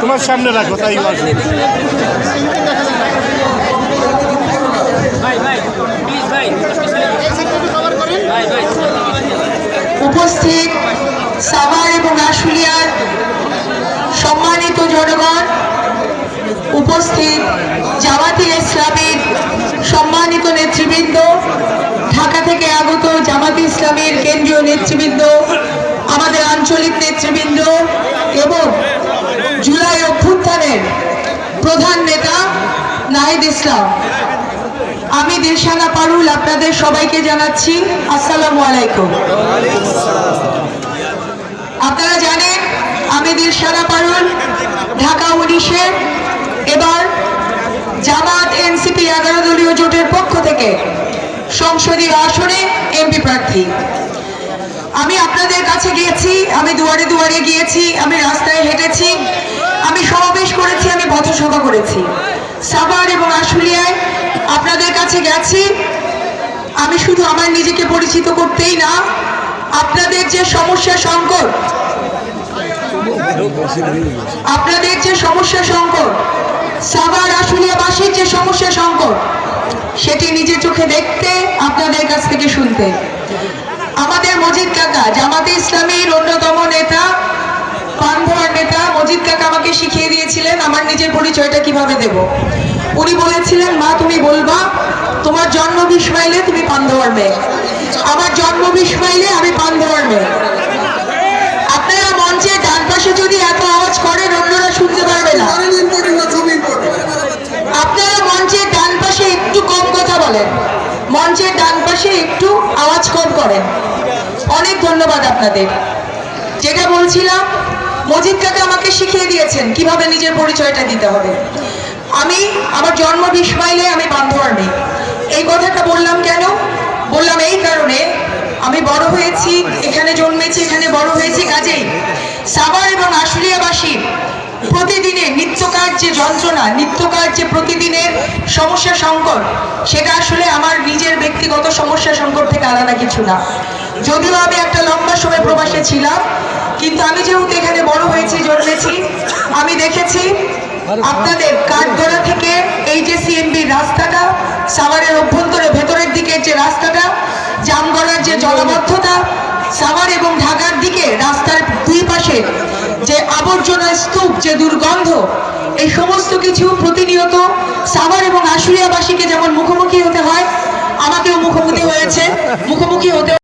তোমার সামনে রাখো তাই আসবে ভাই ভাই প্লিজ ভাই। ভাই ভাই। উপস্থিত সাভার এবং আশুলিয়ার সম্মানিত জনগণ উপস্থিত জামাতি ইসলামের সম্মানিত নেতৃবৃন্দ ঢাকা থেকে আগত জামাতি ইসলামের কেন্দ্রীয় নেতৃবৃন্দ আমাদের আঞ্চলিক নেতৃবৃন্দ এবং প্রধান নেতা নাহিদ ইসলাম। আমি দিলশানা পারুল, আপনাদের সবাইকে জানাচ্ছি আসসালামু আলাইকুম। আপনারা জানেন, আমি দিলশানা পারুল, ঢাকা উনিশে এবার জামাত এনসিপি এগারো দলীয় জোটের পক্ষ থেকে সংসদীয় আসনে এমপি প্রার্থী। আমি আপনাদের কাছে গিয়েছি, আমি দুয়ারে দুয়ারে গিয়েছি, আমি রাস্তায় হেঁটেছি পথসভা করেছি। সাভার এবং আশুলিয়ায় আপনাদের কাছে গেছি। আমি শুধু আমার নিজেকে পরিচিত করতেই না, আপনাদের যে সমস্যা সংকট, আপনাদের যে সমস্যা সংকট, সাভার, আশুলিয়াবাসীর যে সমস্যা সংকট, সেটি নিজের চোখে দেখতে, আপনাদের কাছ থেকে শুনতে। আমাদের মজিদ কাকা, জামাতে ইসলামীর অন্যতম নিজের পরিচয়টা কীভাবে দেব? উনি বলেছিলেন, মা, তুমি বলবা, তোমার জন্ম বিশ মাইলে তুমি পান্ধবার মেয়ে। আমার জন্ম বিশ মাইলে আমি পান্ধবার মেয়ে। আপনারা মঞ্চে ডান পাশে যদি এত আওয়াজ করেন, অন্যরা শুনতে পারবে না। আপনারা মঞ্চের ডান পাশে একটু কম কথা বলেন। মঞ্চের ডান পাশে একটু আওয়াজ কম করেন। অনেক ধন্যবাদ আপনাদের। যেটা বলছিলাম, মজিদ কাকা আমাকে শিখিয়ে দিয়েছেন কীভাবে নিজের পরিচয়টা দিতে হবে? আমি, আমার জন্ম বিশ মাইলে আমি বান্ধবার নেই এই কথাটা বললাম কেন? বললাম এই কারণে আমি বড় হয়েছি, এখানে জন্মেছি, এখানে বড় হয়েছি, কাজেই। সাভার এবং আশুলিয়াবাসী প্রতিদিনের নিত্যকার যে যন্ত্রণা নিত্যকার যে প্রতিদিনের সমস্যা সংকট, সেটা আসলে আমার নিজের ব্যক্তিগত সমস্যা সংকট থেকে আলাদা কিছু না। যদিও আমি একটা লম্বা সময় প্রবাসে ছিলাম, কিন্তু আমি যেহেতু এখানে আমি দেখেছি। আপনাদের কাঠগড়া থেকে এই যে সিএমবির রাস্তাটা সাভারের অভ্যন্তরে ভেতরের দিকের যে রাস্তাটা জামগড়ার যে জলবদ্ধতা সাভার এবং ঢাকার দিকে রাস্তার দুই পাশে যে আবর্জনা স্তূপ যে দুর্গন্ধ এই সমস্ত কিছু প্রতিনিয়ত সাভার এবং আশুলিয়াবাসীকে যেমন মুখোমুখি হতে হয় আমাকেও মুখোমুখি হয়েছে। মুখোমুখি হতে